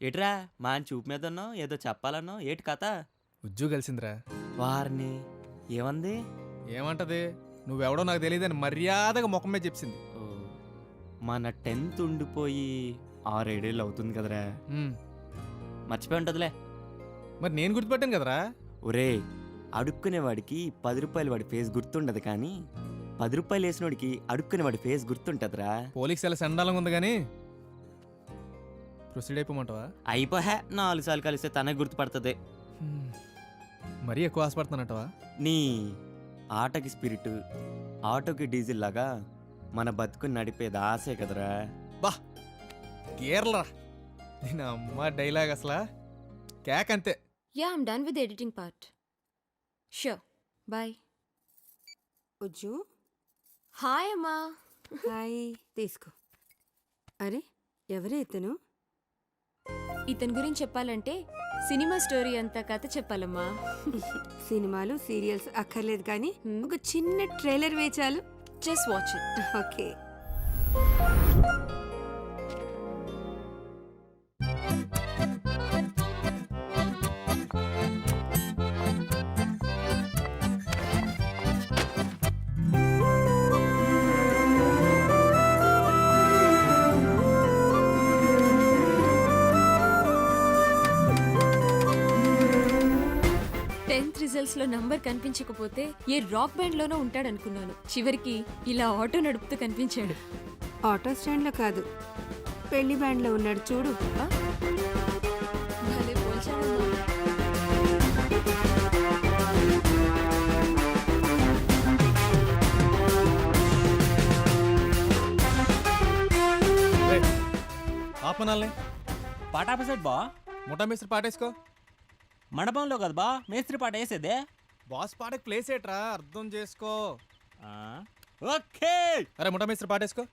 ఏట్రా మా ఆయన చూపు మీద ఉన్నావు ఏదో చెప్పాలన్నావు ఏటి కథ? ఉజ్జు కలిసిందిరా. వారిని ఏమంది? ఏమంటది? నువ్వెవడో నాకు తెలియదని మర్యాదగా ముఖం మీద చెప్పింది ఓ, మన టెన్త్ ఉండిపోయి ఆరేడేళ్ళు అవుతుంది కదరా. ఉమ్, మర్చిపోయి ఉంటుందిలే. మరి నేను గుర్తుపెట్టాను కదరా? ఒరే అడుక్కునేవాడికి పది రూపాయలు వాడి ఫేస్ గుర్తుండదు కానీ పది రూపాయలు వేసినోడికి అడుక్కునేవాడి ఫేస్ గుర్తుంటదిరా. పోలీస్ చాలా సండాలంగా ఉంది కానీ ప్రొసీడ్ అయిపోమంటావా అయిపోహే నాలుగు సార్లు కలిస్తే తనకు గుర్తుపడుతుంది. మరీ ఎక్కువ ఆశపడుతున్నట్టవా నీ ఆటకి స్పిరిట్ ఆటోకి డీజిల్ లాగా మన బతుకుని నడిపేది ఆశే కదరా బా గేర్లరా నేను అమ్మ డైలాగ్ అసలా కేక్ అంతే I'm done with the editing part. Sure. Bye. Ujju Hi, Amma. Hi తీసుకో అరే ఎవరే ఇతను ఇతని గురించి చెప్పాలంటే సినిమా స్టోరీ అంతా కథ చెప్పాలమ్మా. సినిమాలు సీరియల్స్ అక్కర్లేదు కానీ. ఒక చిన్న ట్రైలర్ వేచాలు జస్ట్ వాచ్ ఇట్ ఓకే. లో నంబర్ కనిపించకపోతే ఏ రాక్ బ్యాండ్ లోనో ఉంటాడనుకున్నాను. చివరికి ఇలా ఆటో నడుపుతూ కనిపించాడు. ఆటో స్టాండ్లో కాదు. పెళ్ళి బ్యాండ్లో ఉన్నాడు చూడు. భలే పాటాపసెట్ బా. ముఠా మేస్త్రి పాటేసుకో. మండపంలో కదా బా మేస్త్రి పాట వేసేదే. బాస్ పాటకి ప్లేస్ ఏట్రా? అర్థం చేసుకో. ఆ, ఓకే. అరే ముఠా మేస్త్రి పాటేసుకో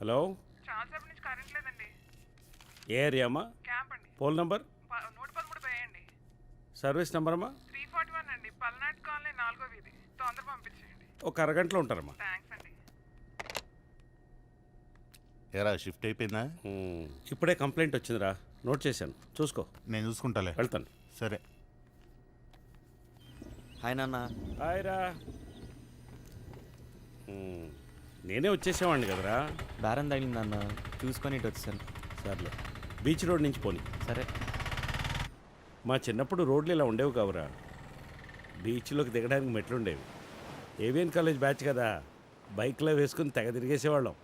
హలో చాలా సేపు నుంచి కరెంట్ లేదండి. ఏ ఏరియా అమ్మా? క్యాంప్ అండి. Pole number? ప- నూట పదమూడు వేయండి సర్వీస్ నెంబర్ అమ్మా? త్రీ ఫార్టీ వన్ అండి. పల్నాడు కాలనీ నాలుగో వీధి. తొందర పంపించేయండి. ఒక అరగంటలో ఉంటారమ్మా. థ్యాంక్స్ అండి. ఎరా షిఫ్ట్ అయిపోయిందా? ఉమ్, ఇప్పుడే కంప్లైంట్ వచ్చిందిరా. నోట్ చేశాను. చూసుకో. నేను చూసుకుంటాలే. వెళ్తాను. సరే. హాయ్ నాన్న. హాయ్ రా. ఉమ్, నేనే వచ్చేసేవాడిని కదరా. బేరం తగిలింది నాన్న. చూసుకొని ఇటు వచ్చాను సర్లే. బీచ్ రోడ్ నుంచి పోని. సరే. మా చిన్నప్పుడు రోడ్లు ఇలా ఉండేవి కావురా. బీచ్లోకి దిగడానికి మెట్లుండేవి. ఏవిఎన్ కాలేజ్ బ్యాచ్ కదా బైక్లో వేసుకుని తెగ తిరిగేసేవాళ్ళం.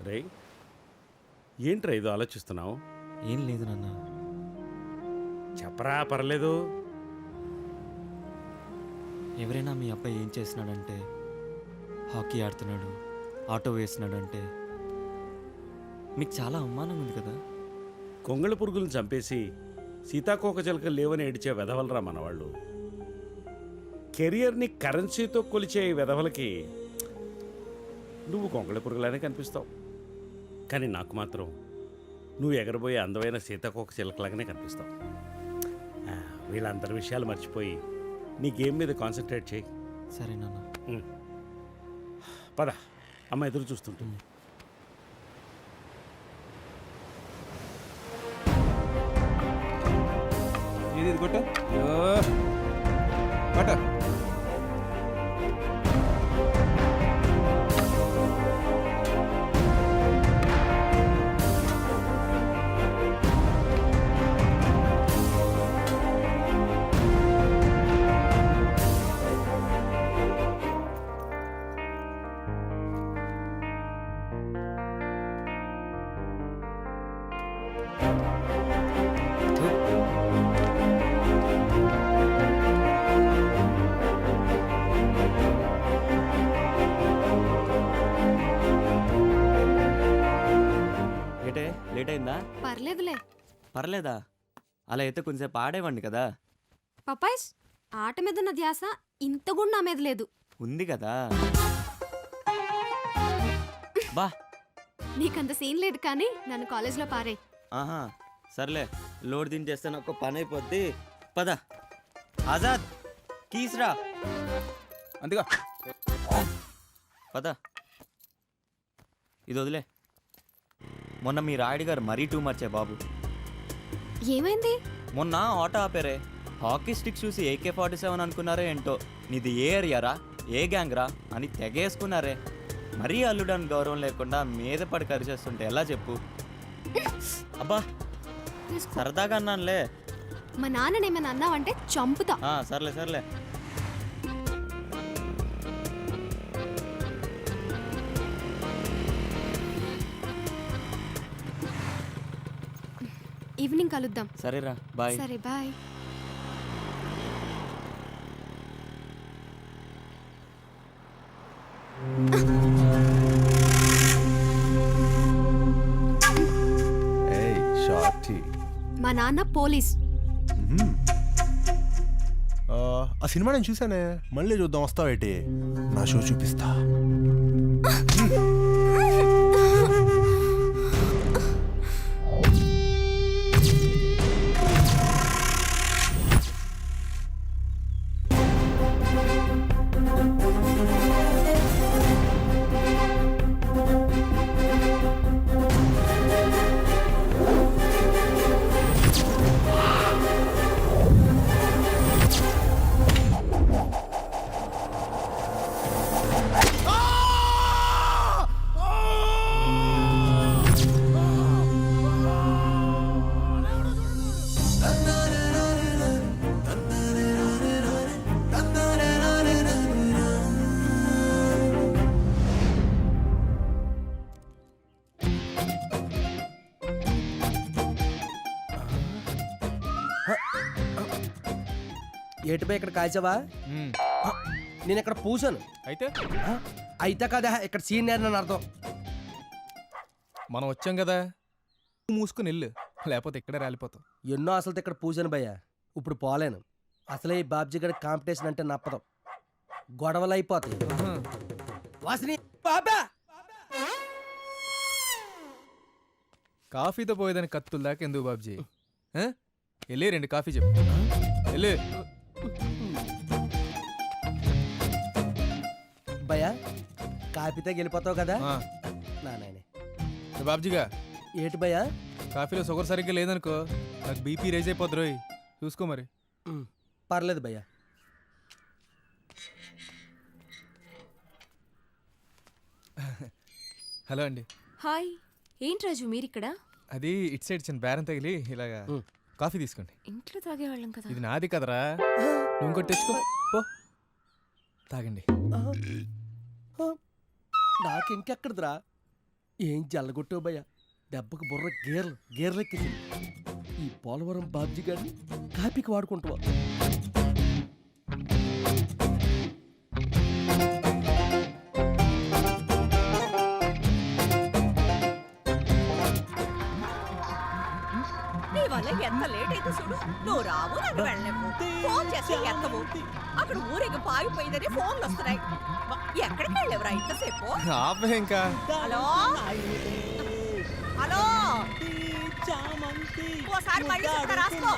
రే ఏంట్రా ఇది ఆలోచిస్తున్నావు? ఏం లేదు నాన్న. చెప్పరా పర్లేదు. ఎవరైనా మీ అబ్బాయి ఏం చేస్తున్నాడంటే హాకీ ఆడుతున్నాడు ఆటో వేస్తున్నాడంటే మీకు చాలా అవమానం ఉంది కదా. కొంగళ పురుగులను చంపేసి సీతాకోక చిలకలు లేవని ఏడిచే వెధవలరా మనవాళ్ళు. కెరియర్ని కరెన్సీతో కొలిచే ఈ వెధవలకి నువ్వు కొంగళ పురుగులానే కనిపిస్తావు. కానీ నాకు మాత్రం నువ్వు ఎగరబోయే అందమైన సీతాకోక చిలకలాగానే కనిపిస్తావు. వీళ్ళందరి విషయాలు మర్చిపోయి నీ గేమ్ మీద కాన్సన్ట్రేట్ చేయి. సరే నాన్న. పద. అమ్మ ఎదురు చూస్తుంటుంది. ఇది కొట్టు కొట్టు. పర్లేదా? అలా అయితే కొంచెంసేపు ఆడేవాడిని కదా? పపాయిస్ ఆట మీద ఉన్న ధ్యాస ఇంత కూడా నా మీద లేదు. ఉంది కదా? బా. నీకంత సీన్ లేదు కానీ నన్ను కాలేజ్లో పారే. ఆహా సర్లే. లోడ్ దించేస్తే నాకు పని అయిపోద్ది. పద. ఆజాద్ కీస్రా అందుగా. పద. ఇది వదిలే. మొన్న మీ రాయుడు గారు మరీ టూ మర్చే బాబు. ఏమైంది? మొన్న ఆటో ఆపేరే. హాకీ స్టిక్ చూసి ఏకే ఫార్టీ సెవెన్ అనుకున్నారే ఏంటో. నీది ఏ ఏరియారా ఏ గ్యాంగ్ రా? అని తెగేసుకున్నారే. మరీ అల్లుడని గౌరవం లేకుండా మీద పడి కరిచేస్తుంటే ఎలా చెప్పు? అబ్బా. సరదాగా అన్నానులే. మా నాన్ననేమైనా అన్నావంటే చంపుతా. ఆ, సర్లే సర్లే. కలుద్దాం. సరేరా బాయ్. సరే బాయ్. ఏయ్ షార్టీ. మా నాన్న పోలీస్. ఆ సినిమా నేను చూసానే మళ్ళీ చూద్దాం వస్తావేటి? నా షో చూపిస్తా. ఏటిపై ఇక్కడ కాల్చావా. నేను ఇక్కడ పూసాను. అయితే? అయితే కదా ఇక్కడ సీనియర్ అని అర్థం. మనం వచ్చాం కదా. మూసుకుని వెళ్ళు లేకపోతే ఇక్కడే రాలిపోతాం. ఎన్నో అసలు ఇక్కడ పూసాను భయ్య. ఇప్పుడు పోలేను. అసలే ఈ బాబ్జీ గడి కాంపిటీషన్ అంటే నప్పదు. గొడవలు అయిపోతాయి. ఆహా. వాసిని బాబా! కాఫీతో పోయేదని కత్తుల దాకా ఎందుకు బాబ్జీ? వెళ్ళి రెండు కాఫీ చెప్పు. వెళ్ళి. భయ్య కాపితే గెలిపోతావు కదా? ఆ. నా నాయనే. ఏ బాబ్జీగా? ఏటి భయ్య? కాఫీలో షుగర్ సరిగ్గా లేదనుకో నాకు బీపీ రైజ్ అయిపోద్ది రోయ్. చూసుకో మరి. పర్లేదు భయ్య. హలో అండి. హాయ్ ఏంటి రాజు మీరిక్కడ? అది ఇటు సైడ్ చిన్న బేరం తగిలి ఇలాగా. కాఫీ తీసుకోండి. ఇంట్లో తాగేవాళ్ళం కదా. ఇది నాది కదరా. నువ్వు ఇంకోటి తెచ్చుకో. పో. తాగండి. నాకు ఇంకెక్కడిదిరా ఏం జల్లగొట్టావు భయ్య? దెబ్బకు బుర్ర గేర్లు గేర్లెక్కింది ఈ పోలవరం బాబ్జీ గారిని కాపీకి వాడుకుంటావా వల్ల ఎంత లేట్ అయితే చూడు నువ్వు రావు నన్ను వెళ్ళలేము. ఫోన్ చేస్తే ఎత్తవు. అక్కడ ఊరేగి పాగిపోయిందని ఫోన్లు వస్తున్నాయి. ఎక్కడికి వెళ్ళేవరా ఇంతసేపు? ఆపే ఇంకా. హలో? హలో? ఓసారి మళ్ళీ చెప్తా రాసుకో.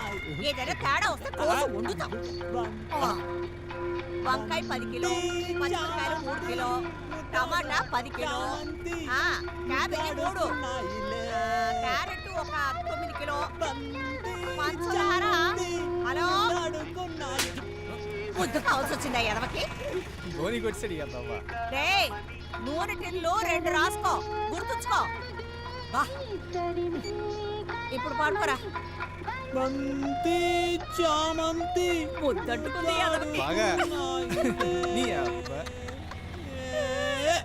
ఏదైనా తేడా వస్తే కోసి వండుతాం. వంకాయ పది కిలో పచ్చిమిరకాయలు మూడు కిలో టమాటా పది కిలో క్యాబేజీ మూడు. క్యారెట్ ఒక తొమ్మిది కిలో పంచదార హలో? ముద్దు కావాల్సి వచ్చిందా ఎదవకి రే నూనె టిన్లు రెండు రాసుకో గుర్తుంచుకో. బా. ఇప్పుడు పడుకోరా. బంతి చామంతి. ముద్దంటుకుంది ఎదవకి బాగా. నీ అబ్బా.